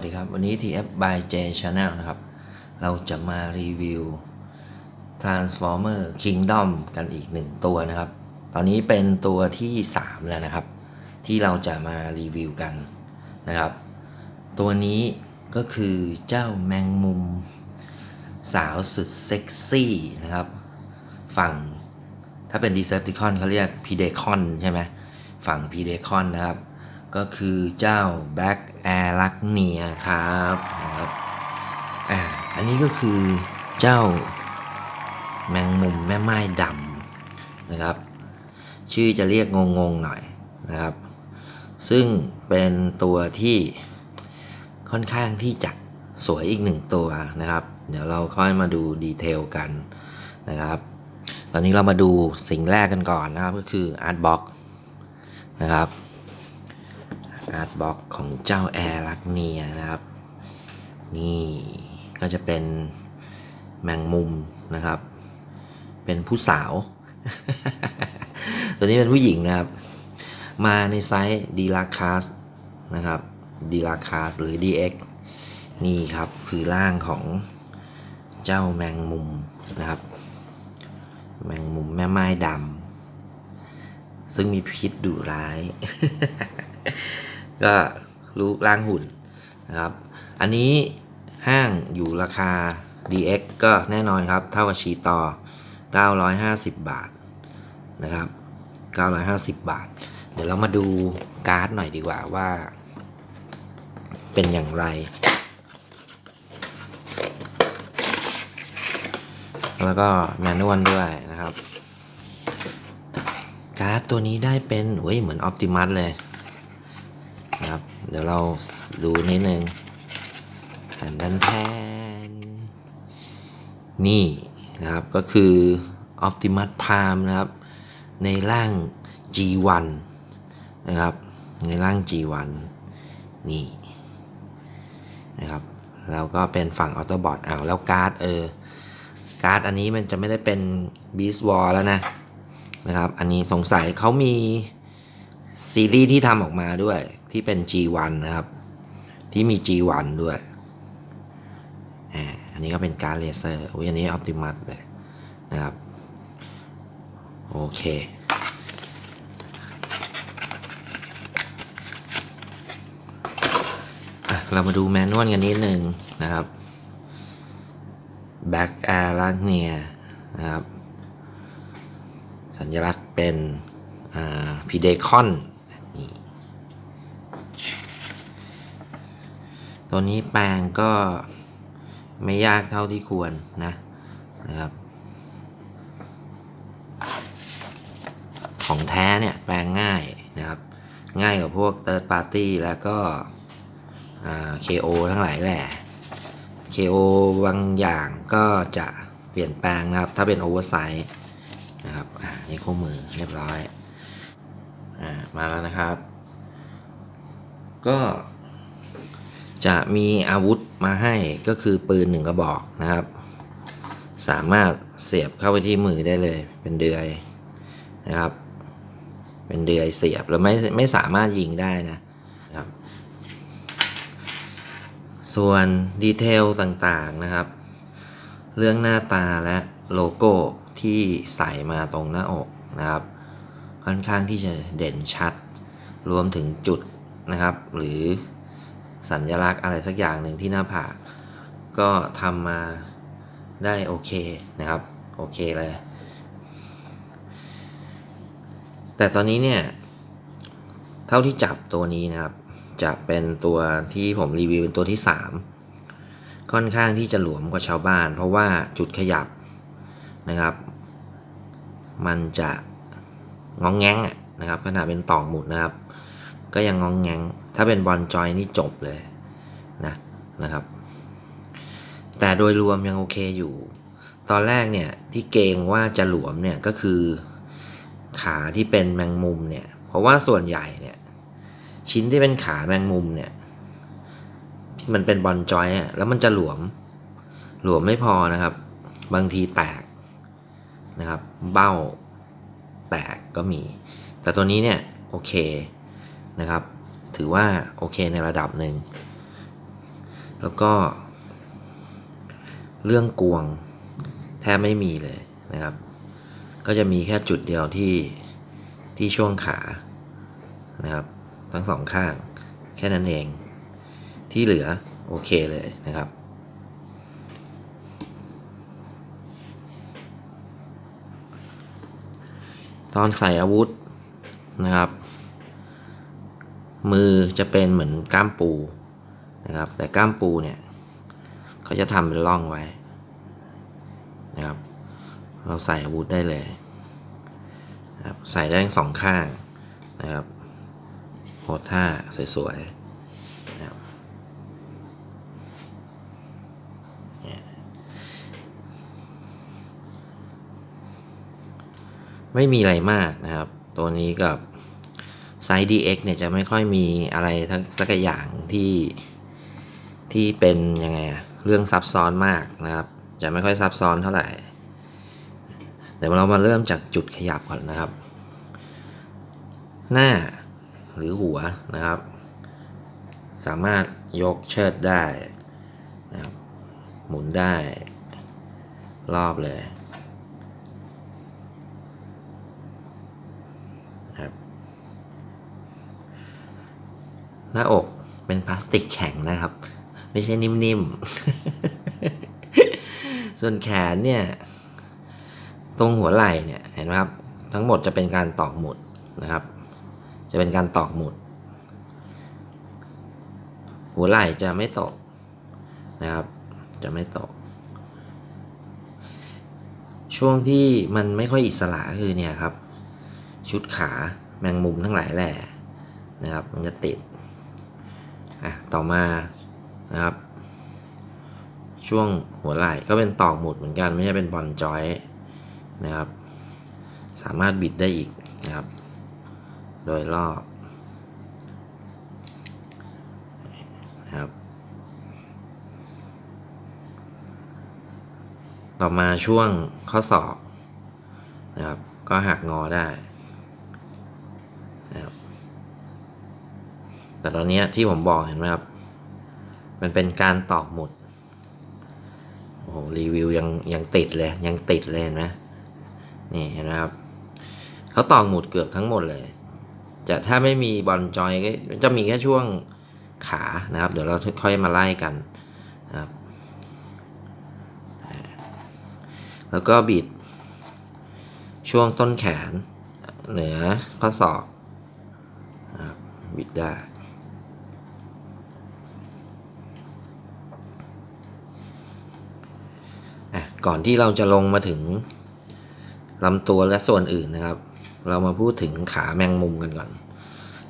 วัสดีครับ วันนี้ TF by J Channel นะครับ เราจะมารีวิว Transformer Kingdom กันอีกหนึ่งตัวนะครับ ตอนนี้เป็นตัวที่ 3 แล้วนะครับ ที่เราจะมารีวิวกันนะครับ ตัวนี้ก็คือเจ้าแมงมุม สาวสุดเซ็กซี่นะครับ ฝั่งถ้าเป็น Decepticon เขาเรียก p d e c o n ใช่ไหมฝั่ง p d e c o n นะครับ ก็คือเจ้า Black Air l a c n i a ครับนะครับอ่าอันนี้ก็คือเจ้าแมงมุมแม่ไม้ดำนะครับ ชื่อจะเรียกงงๆหน่อยนะครับ ซึ่งเป็นตัวที่ค่อนข้างที่จะสวยอีกหนึ่งตัวนะครับ เดี๋ยวเราค่อยมาดูดีเทลกันนะครับ ตอนนี้เรามาดูสิ่งแรกกันก่อนนะครับก็คือ Art Box นะครับ อาร์ตบ็อกของเจ้าแอร์ลักเนียนะครับ นี่ก็จะเป็นแมงมุมนะครับ เป็นผู้สาว ตัวนี้เป็นผู้หญิงนะครับ มาในไซส์ดีลาคาสนะครับดีลาคาสหรือ DX นี่ครับคือร่างของเจ้าแมงมุมนะครับ แมงมุมแม่ไม้ดำซึ่งมีพิษดุร้าย ก็รูปร่างหุ่นนะครับ อันนี้ห้างอยู่ราคา DX ก็แน่นอนครับ เท่ากับชีต่อ 950 บาทนะครับ 950 บาท เดี๋ยวเรามาดูการ์ดหน่อยดีกว่าว่า เป็นอย่างไร แล้วก็แมนนวลด้วยนะครับ การ์ดตัวนี้ได้เป็นเฮ้ยเหมือนออ t ติมัสเลย นะครับ เดี๋ยวเราดูนิดนึงแทนดันแทน นี่นะครับก็คือ Optimus Prime นะครับ ในร่าง G1 นะครับ ในร่าง G1 นี่นะครับแล้วก็เป็นฝั่ง Autobot อ้าวแล้วการ์ดเออการ์ดอันนี้มันจะไม่ได้เป็น Beast War แล้วนะนะครับ อันนี้สงสัยเขามีซีรีส์ที่ทำออกมาด้วย ที่เป็น G1 นะครับ ที่มี G1 ด้วยอ่าอันนี้ก็เป็นการเลเซอร์อุ้ยอันนี้ออ t ติมัสเลยนะครับ โอเคอะเรามาดูแมนนวลกันนิดนึงนะครับ Back Air l a g n i a นะครับ สัญลักษณ์เป็นพีเดคอนนี่ ตัวนี้แปลงก็ไม่ยากเท่าที่ควรนะนะครับ ของแท้เนี่ยแปลงง่ายนะครับ ง่ายกว่าพวก Third Party แล้วก็ KO ทั้งหลายแหละ KO บางอย่างก็จะเปลี่ยนแปลงนะครับ ถ้าเป็นโอเวอร์ไซส์นะครับอ่านี่คู่มือเรียบร้อย อ่า มาแล้วนะครับ ก็ จะมีอาวุธมาให้ก็คือปืนหนึ่งกระบอกนะครับ สามารถเสียบเข้าไปที่มือได้เลยเป็นเดือยนะครับ เป็นเดือยเสียบแล้วไม่ไม่สามารถยิงได้นะครับ ส่วนดีเทลต่างๆนะครับ เรื่องหน้าตาและโลโก้ที่ใส่มาตรงหน้าอกนะครับ ค่อนข้างที่จะเด่นชัด รวมถึงจุดนะครับ หรือ สัญลักษณ์อะไรสักอย่างหนึ่งที่หน้าผากก็ทำมาได้โอเคนะครับ โอเคเลย แต่ตอนนี้เนี่ย เท่าที่จับตัวนี้นะครับ จะเป็นตัวที่ผมรีวิวเป็นตัวที่ 3 ค่อนข้างที่จะหลวมกว่าชาวบ้าน เพราะว่าจุดขยับนะครับ มันจะงองแงงนะครับขนาดเป็นต่อหมุดนะครับ ก็ยังงองแงง ถ้าเป็นบอลจอยนี่จบเลยนะนะครับ แต่โดยรวมยังโอเคอยู่ ตอนแรกเนี่ยที่เกรงว่าจะหลวมเนี่ยก็คือขาที่เป็นแมงมุมเนี่ย เพราะว่าส่วนใหญ่เนี่ยชิ้นที่เป็นขาแมงมุมเนี่ยที่มันเป็นบอลจอยอะแล้วมันจะหลวม หลวมไม่พอนะครับ บางทีแตกนะครับ เบ้าแตกก็มี แต่ตัวนี้เนี่ยโอเค นะครับ ถือว่าโอเคในระดับหนึ่ง แล้วก็ เรื่องกวงแทบไม่มีเลยนะครับ ก็จะมีแค่จุดเดียวที่ที่ช่วงขานะครับ ทั้งสองข้าง แค่นั้นเอง ที่เหลือโอเคเลยนะครับตอนใส่อาวุธนะครับ มือจะเป็นเหมือนก้ามปูนะครับ แต่ก้ามปูเนี่ยเขาจะทำเป็นร่องไว้นะครับ เราใส่อาวุธได้เลยนะครับใส่ได้ทั้งสองข้างนะครับโพสท่าสวยๆนะครับไม่มีอะไรมากนะครับ ตัวนี้กับ ซส์ DX เนี่ยจะไม่ค่อยมีอะไรทั้งสักอย่างที่ที่เป็นยังไงอะเรื่องซับซ้อนมากนะครับ จะไม่ค่อยซับซ้อนเท่าไหร่ เดี๋ยวเรามาเริ่มจากจุดขยับก่อนนะครับ หน้าหรือหัวนะครับ สามารถยกเชิดได้นะครับหมุนได้ รอบเลยครับ หน้าอกเป็นพลาสติกแข็งนะครับ ไม่ใช่นิ่มๆ ส่วนแขนเนี่ย ตรงหัวไหล่เนี่ยเห็นไหมครับ ทั้งหมดจะเป็นการตอกหมุดนะครับ จะเป็นการตอกหมุด หัวไหล่จะไม่ตกนะครับ จะไม่ตก ช่วงที่มันไม่ค่อยอิสระก็คือเนี่ยครับ ชุดขาแมงมุมทั้งหลายแหล่นะครับ มันจะติด อะต่อมานะครับ ช่วงหัวไหล่ก็เป็นตอกหมุดเหมือนกันไม่ใช่เป็นบอลจอยนะครับ สามารถบิดได้อีกนะครับ โดยรอบนะครับต่อมาช่วงข้อศอกนะครับ ก็หักงอได้นะครับ แต่ตอนนี้ที่ผมบอกเห็นไหมครับ มันเป็นการตอกหมุด โอ้โหรีวิวยังยังติดเลยยังติดเลยเห็นไหมนี่เห็นไหมครับเขาตอกหมุดเกือบทั้งหมดเลย จะถ้าไม่มีบอลจอยก็จะมีแค่ช่วงขานะครับ เดี๋ยวเราค่อยมาไล่กันนะครับแล้วก็บิด ช่วงต้นแขน เหนือข้อศอกบิดได้อะ ก่อนที่เราจะลงมาถึงลำตัวและส่วนอื่นนะครับ เรามาพูดถึงขาแมงมุมกันก่อน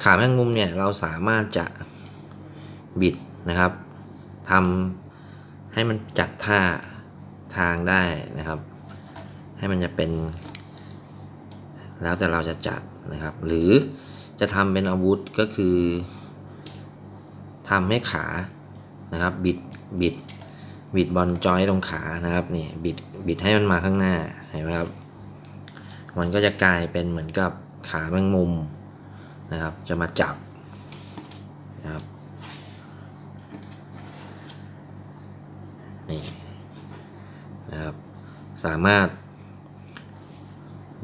ขาแมงมุมเนี่ยเราสามารถจะบิดนะครับทำให้มันจัดท่าทางได้นะครับ ให้มันจะเป็น แล้วแต่เราจะจัดนะครับ หรือจะทำเป็นอาวุธก็คือทำให้ขานะครับ บิดบิด บิดบอลจอยตรงขานะครับนี่บิดบิดให้มันมาข้างหน้าเห็นไหมครับ มันก็จะกลายเป็นเหมือนกับขาแมงมุมนะครับ จะมาจับนะครับนี่นะครับ สามารถ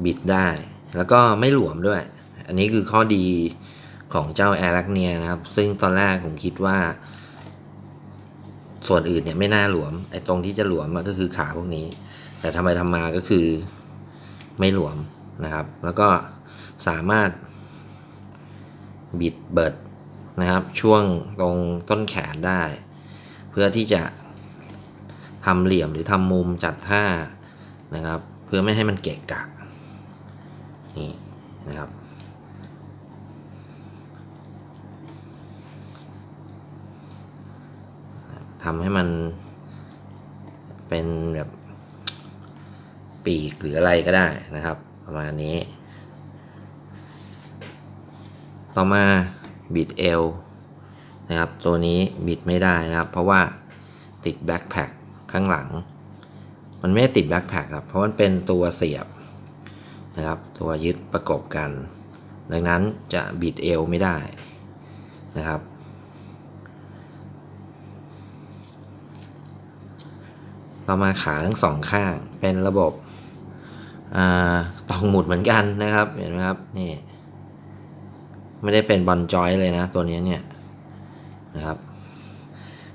บิดได้แล้วก็ไม่หลวมด้วย อันนี้คือข้อดีของเจ้าแอรักเนียนะครับ ซึ่งตอนแรกผมคิดว่า ส่วนอื่นเนี่ยไม่น่าหลวม ไอ้ตรงที่จะหลวมมันก็คือขาพวกนี้ แต่ทำไปทำมาก็คือไม่หลวมนะครับ แล้วก็สามารถบิดเบิดนะครับ ช่วงตรงต้นแขนได้ เพื่อที่จะทำเหลี่ยมหรือทำมุมจัดท่านะครับ เพื่อไม่ให้มันเกะกะนี่นะครับ ทำให้มัน เป็นแบบปีกหรืออะไรก็ได้นะครับ ประมาณนี้ ต่อมาบิดเอวนะครับ ตัวนี้บิดไม่ได้นะครับ เพราะว่าติดแบ็คแพคข้างหลัง มันไม่ติดแบ็คแพคครับ เพราะมันเป็นตัวเสียบนะครับ ตัวยึดประกบกัน ดังนั้นจะบิดเอวไม่ได้นะครับ ต่อมาขาทั้งสองข้างเป็นระบบอตองหมุดเหมือนกันนะครับ เห็นไหมครับนี่ไม่ได้เป็นบอลจอยเลยนะ ตัวนี้เนี่ยนะครับ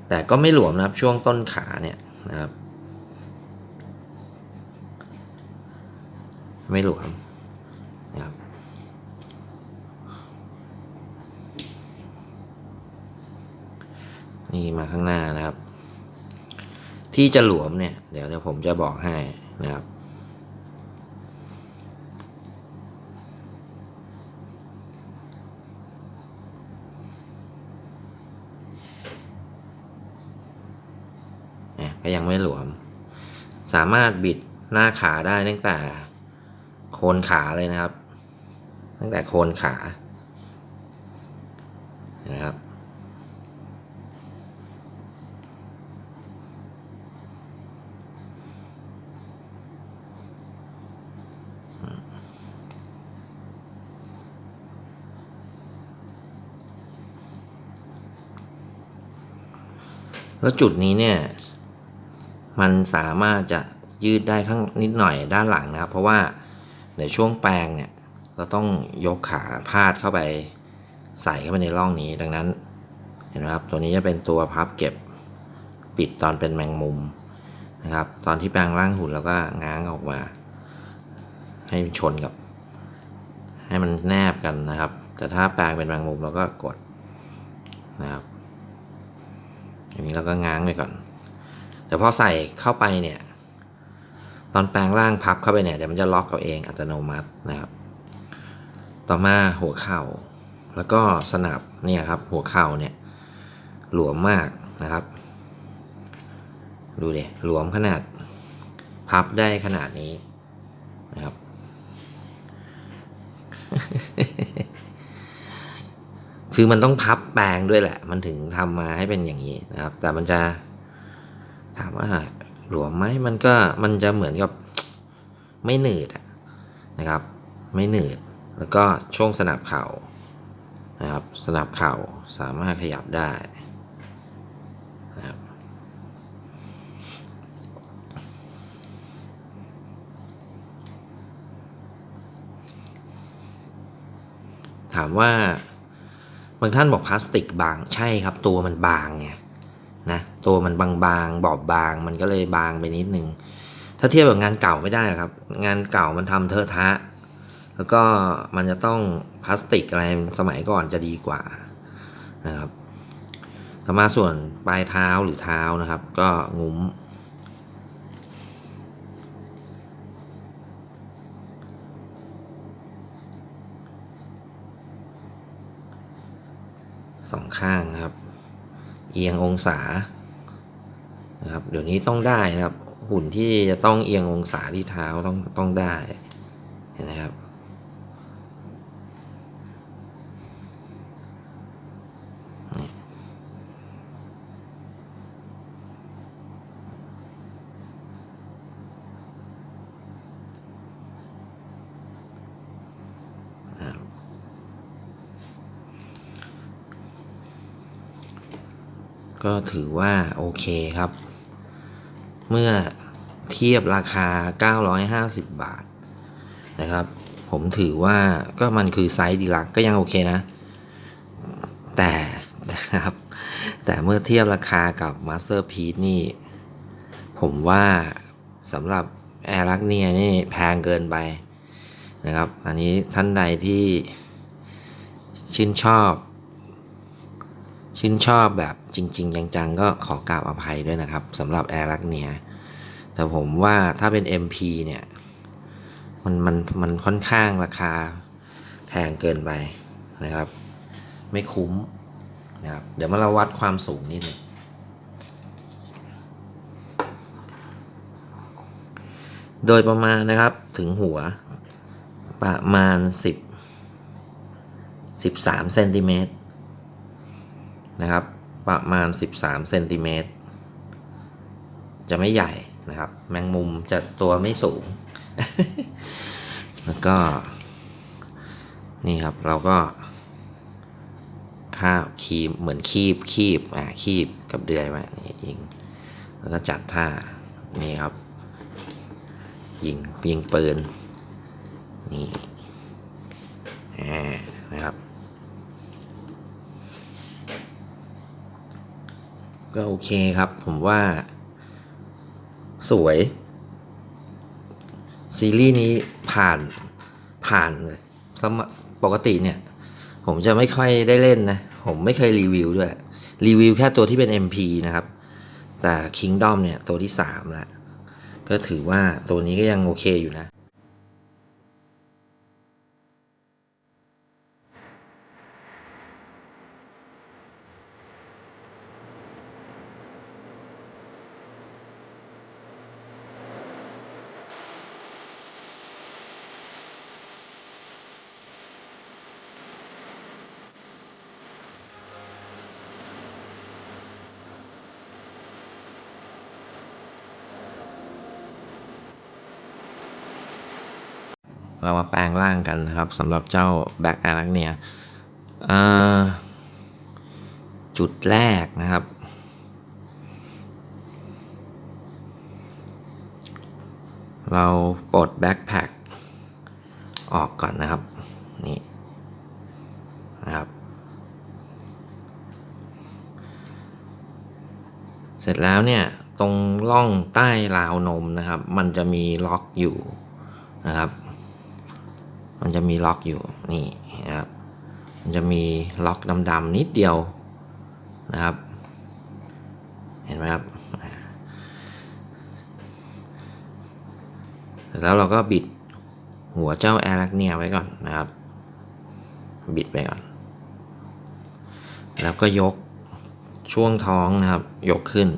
แต่ก็ไม่หลวมนะครับช่วงต้นขาเนี่ยนะครับ ไม่หลวมนะครับนี่มาข้างหน้านะครับ ที่จะหลวมเนี่ยเดี๋ยวเดี๋ยวผมจะบอกให้นะครับเนี่ยก็ยังไม่หลวม สามารถบิดหน้าขาได้ตั้งแต่โคนขาเลยนะครับ ตั้งแต่โคนขานะครับ แล้วจุดนี้เนี่ย มันสามารถจะยืดได้ข้างนิดหน่อยด้านหลังนะครับ เพราะว่าในช่วงแปลงเนี่ย เราต้องยกขาพาดเข้าไปใส่เข้าไปในร่องนี้ดังนั้น เห็นไหมครับ ตัวนี้จะเป็นตัวพับเก็บปิดตอนเป็นแมงมุมนะครับ ตอนที่แปลงร่างหุ่นแล้วก็ง้างออกมา ให้มันชนกับ ให้มันแนบกันนะครับ แต่ถ้าแปลงเป็นแมงมุมเราก็กดนะครับ อันนี้เราก็ง้างไปก่อน แต่พอใส่เข้าไปเนี่ย ตอนแปลงร่างพับเข้าไปเนี่ยเดี๋ยวมันจะล็อกเอาเองอัตโนมัตินะครับ ต่อมาหัวเข่า แล้วก็สนับเนี่ยครับ หัวเข่าเนี่ยหลวมมากนะครับ ดูดิหลวมขนาดพับได้ขนาดนี้นะครับ คือมันต้องพับแปลงด้วยแหละ มันถึงทำมาให้เป็นอย่างนี้นะครับ แต่มันจะถามว่าหลวมไหมมันก็มันจะเหมือนกับไม่หนืดอะนะครับ ไม่หนืด แล้วก็ช่วงสนับเข่านะครับ สนับเข่าสามารถขยับได้นะครับถามว่า บางท่านบอกพลาสติกบางใช่ครับ ตัวมันบางไงนะตัวมันบางๆบอบบาง มันก็เลยบางไปนิดนึงถ้าเทียบกับงานเก่าไม่ได้ครับ งานเก่ามันทำเทอะทะ แล้วก็มันจะต้องพลาสติกอะไรสมัยก่อนจะดีกว่านะครับต่อมาส่วนปลายเท้าหรือเท้านะครับ ก็งุ้ม ข้างครับ เอียงองศานะครับเดี๋ยวนี้ต้องได้นะครับ หุ่นที่จะต้องเอียงองศาที่เท้าต้องต้องได้เห็นะครับ ถือว่าโอเคครับ เมื่อเทียบราคา 950 บาทนะครับ ผมถือว่าก็มันคือไซส์ดีลักก็ยังโอเคนะ แต่นะครับ แต่เมื่อเทียบราคากับ Masterpiece นี่ ผมว่าสำหรับแอร์ลักเนียนี่แพงเกินไปนะครับ อันนี้ท่านใดที่ชื่นชอบ ชื่นชอบแบบจริง ๆ จังๆ ก็ขอกราบอภัยด้วยนะครับสำหรับแอร์ลักเนียแต่ผมว่าถ้าเป็น MP เนี่ยมันมันมันค่อนข้างราคาแพงเกินไปนะครับ ไม่คุ้มนะครับเดี๋ยวมาเราวัดความสูงนิดนึงโดยประมาณนะครับถึงหัวประมาณ 10 13เซนติเมตร นะครับ ประมาณ 13เซนติเมตรจะไม่ใหญ่นะครับ แมงมุมจะตัวไม่สูง แล้วก็ นี่ครับเราก็คาบคีบเหมือนคีบคีบอ่าคีบกับเดือยไว้นี่ยิง แล้วก็จัดท่านี่ครับ ยิงยิงปืนนี่นะครับ ก็โอเคครับ ผมว่า สวย ซีรีส์นี้ผ่านผ่านเลยสมปกติเนี่ย ผมจะไม่ค่อยได้เล่นนะ ผมไม่เคยรีวิวด้วย รีวิวแค่ตัวที่เป็น MP นะครับ แต่ Kingdom เนี่ย ตัวที่3แล้วก็ถือว่าตัวนี้ก็ยังโอเคอยู่นะ เรามาแปลงร่างกั นะครับสำหรับเจ้าแบ็กอารักเนียจุดแรกนะครับ เราปลดแบ็คแพคออกก่อนนะครับนี่นะครับ เสร็จแล้วเนี่ยตรงร่องใต้ราวนมนะครับ มันจะมีล็อกอยู่นะครับ มันจะมีล็อกอยู่นี่นะครับ มันจะมีล็อกดำๆนิดเดียวนะครับ เห็นไหมครับแล้วเราก็บิดหัวเจ้าแอรักเนียไว้ก่อนนะครับ บิดไปก่อน แล้วก็ยกช่วงท้องนะครับ ยกขึ้น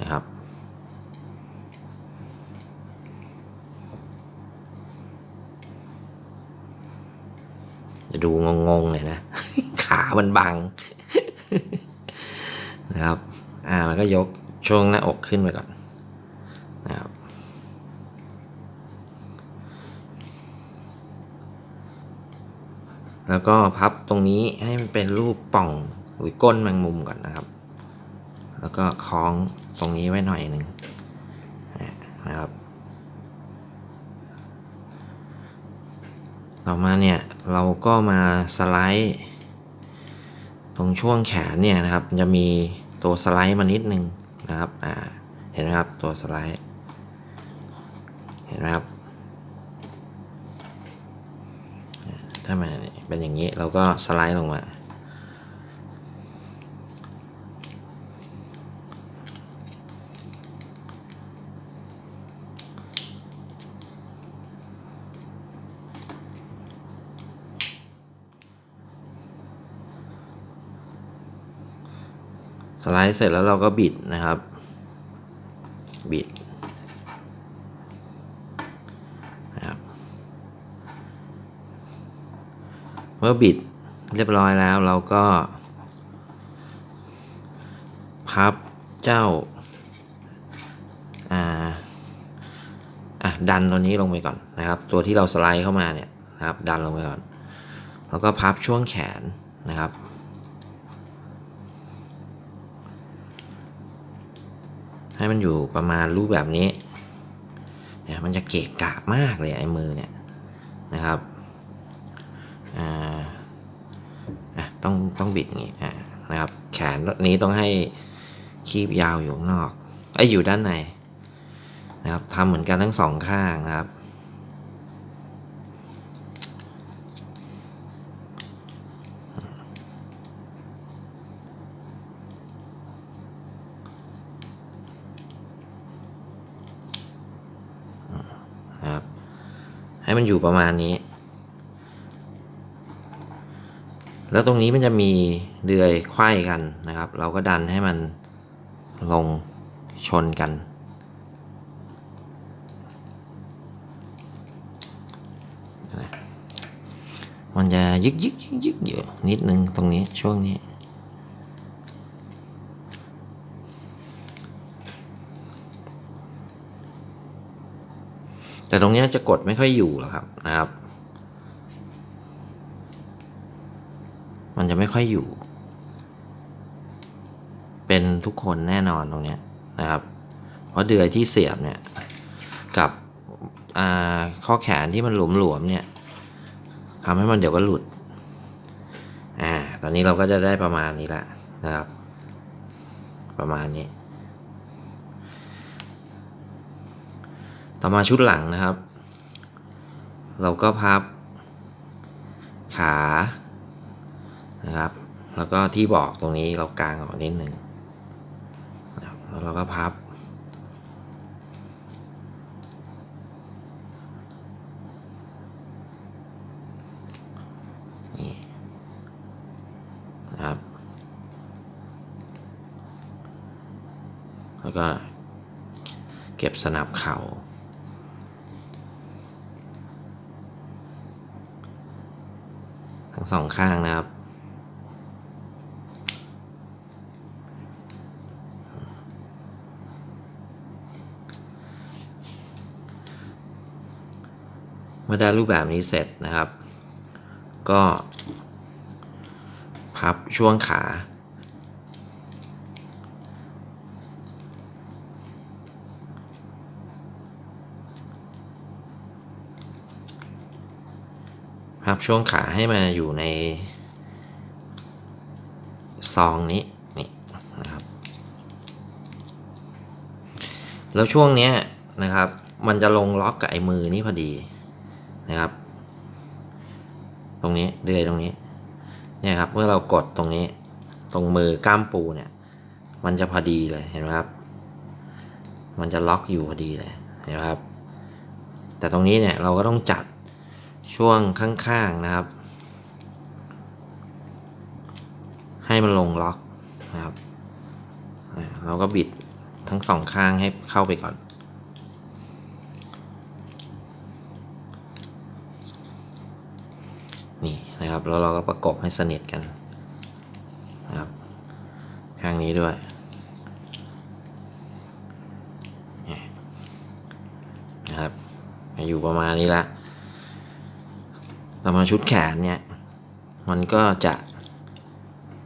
นะครับ จะดูงงๆเลยนะ ขามันบังนะครับ อ่าแล้วก็ยกช่วงหน้าอกขึ้นไปก่อนนะครับแล้วก็พับตรงนี้ให้มันเป็นรูปป่องหรือก้นแมงมุมก่อนนะครับ แล้วก็คล้องตรงนี้ไว้หน่อยหนึ่งนะครับ ต่อมาเนี่ยเราก็มาสไลด์ตรงช่วงแขนเนี่ยนะครับจะมีตัวสไลด์มานิดนึงนะครับอ่าเห็นไหมครับตัวสไลด์เห็นไหมครับถ้ามันเป็นอย่างนี้เราก็สไลด์ลงมา สไลด์เสร็จแล้วเราก็บิดนะครับ บิดนะครับเมื่อบิดเรียบร้อยแล้วเราก็ พับเจ้าอ่าอะดันตัวนี้ลงไปก่อนนะครับ ตัวที่เราสไลด์เข้ามาเนี่ยนะครับ ดันลงไปก่อน แล้วก็พับช่วงแขนนะครับ ให้มันอยู่ประมาณรูปแบบนี้เนี่ยมันจะเกะกะมากเลยไอ้มือเนี่ยนะครับอ่าต้องต้องบิดอย่างงี้นะครับ แขนนี้ต้องให้คีบยาวอยู่ข้างนอกไอ้อยู่ด้านในนะครับทำเหมือนกันทั้งสองข้างนะครับ ให้มันอยู่ประมาณนี้ แล้วตรงนี้มันจะมีเดือยไขว้กันนะครับ เราก็ดันให้มันลงชนกัน มันจะยึกยึกยึกยึกอยู่นิดนึงตรงนี้ช่วงนี้ แต่ตรงเนี้ยจะกดไม่ค่อยอยู่หรอกครับนะครับ มันจะไม่ค่อยอยู่ เป็นทุกคนแน่นอนตรงเนี้ยนะครับ เพราะเดือยที่เสียบเนี่ยกับอ่าข้อแขนที่มันหลวมๆเนี่ยทำให้มันเดี๋ยวก็หลุด อ่า ตอนนี้เราก็จะได้ประมาณนี้ละนะครับ ประมาณนี้ ต่อมาชุดหลังนะครับ เราก็พับขานะครับ แล้วก็ที่บอกตรงนี้เรากางออกนิดหนึ่งแล้วเราก็พับ นี่นะครับ แล้วก็เก็บสนับเข่า ทั้งสองข้างนะครับ เมื่อได้รูปแบบนี้เสร็จนะครับ ก็ พับช่วงขาับช่วงขาให้มาอยู่ในซองนี้นี่นะครับแล้วช่วงเนี้ยนะครับ มันจะลงล็อกกับไอ้มือนี่พอดีนะครับ ตรงนี้เดือยตรงนี้เนี่ยครับเมื่อเรากดตรงนี้ ตรงมือกล้ามปูเนี่ย มันจะพอดีเลยเห็นไหมครับ มันจะล็อกอยู่พอดีเลยเห็นไหมครับ แต่ตรงนี้เนี่ยเราก็ต้องจัด ช่วงข้างๆนะครับ ให้มันลงล็อกนะครับเราก็บิดทั้งสองข้างให้เข้าไปก่อน นี่นะครับ แล้วเราก็ประกบให้สนิทกันนะครับ ข้างนี้ด้วยนี่นะครับ อยู่ประมาณนี้ละ ต่อมาชุดแขนเนี่ย มันก็จะ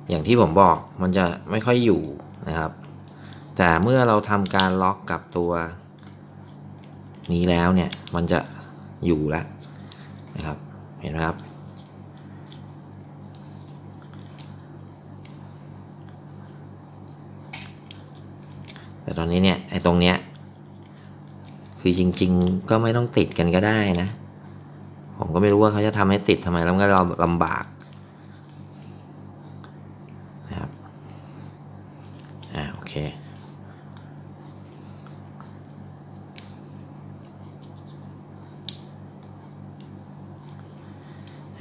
อย่างที่ผมบอกมันจะไม่ค่อยอยู่นะครับ แต่เมื่อเราทำการล็อกกับตัว นี้แล้วเนี่ย มันจะอยู่แล้วนะครับเห็นไหมครับ แต่ตอนนี้เนี่ยไอ้ตรงเนี้ยคือจริง ๆ ก็ไม่ต้องติดกันก็ได้นะ ผมก็ไม่รู้ว่าเขาจะทำให้ติดทำไมแล้วมันก็ลำบากนะครับอ่าโอเค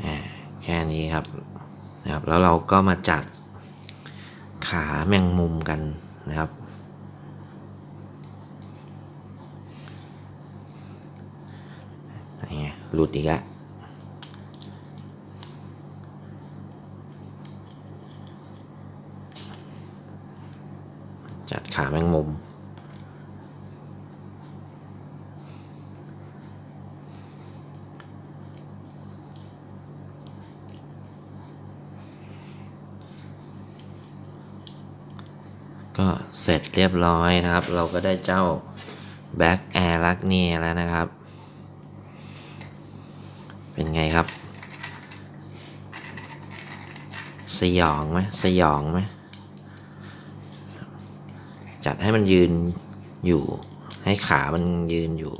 อ่าแค่นี้ครับนะครับ แล้วเราก็มาจัดขาแมงมุมกันนะครับนี่ไงหลุดอีกแล้วจัด ขาแมงมุม ก็เสร็จเรียบร้อยนะครับ เราก็ได้เจ้า Back Air ลักเนียแล้วนะครับ เป็นไงครับ สยองไหมสยองไหม จัดให้มันยืนอยู่ ให้ขามันยืนอยู่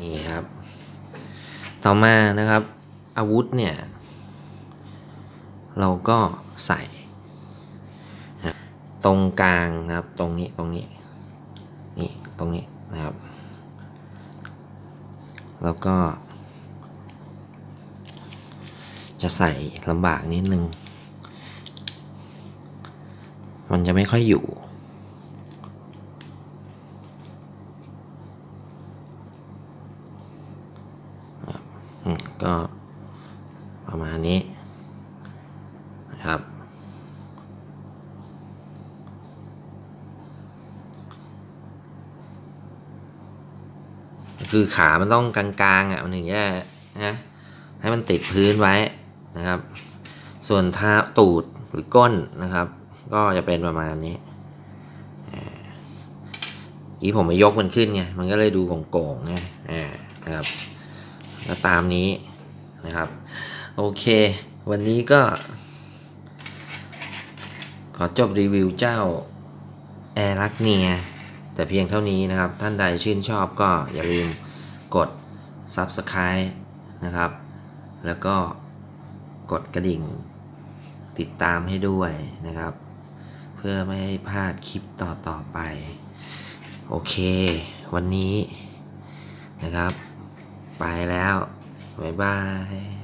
นี่ครับ ต่อมานะครับ อาวุธเนี่ย เราก็ใส่ ตรงกลางนะครับ ตรงนี้ตรงนี้ นี่ ตรงนี้นะครับ แล้วก็ จะใส่ลำบากนิดนึง มันจะไม่ค่อยอยู่ก็ประมาณนี้นะครับ คือขามันต้องกลางๆอะมันถึงจะนะให้มันติดพื้นไว้ นะครับ ส่วนเท้าตูดหรือก้นนะครับ ก็จะเป็นประมาณนี้เมื่อกี้ผมไปยกมันขึ้นไง มันก็เลยดูโก่งๆไงนะครับแล้วตามนี้นะครับ โอเค วันนี้ก็ ขอจบรีวิวเจ้าแอร์ลักเนียแต่เพียงเท่านี้นะครับ ท่านใดชื่นชอบก็อย่าลืมกด Subscribe นะครับ แล้วก็ กดกระดิ่ง ติดตามให้ด้วยนะครับ เพื่อไม่ให้พลาดคลิปต่อต่อๆไป โอเค วันนี้นะครับ ไปแล้ว บ๊ายบาย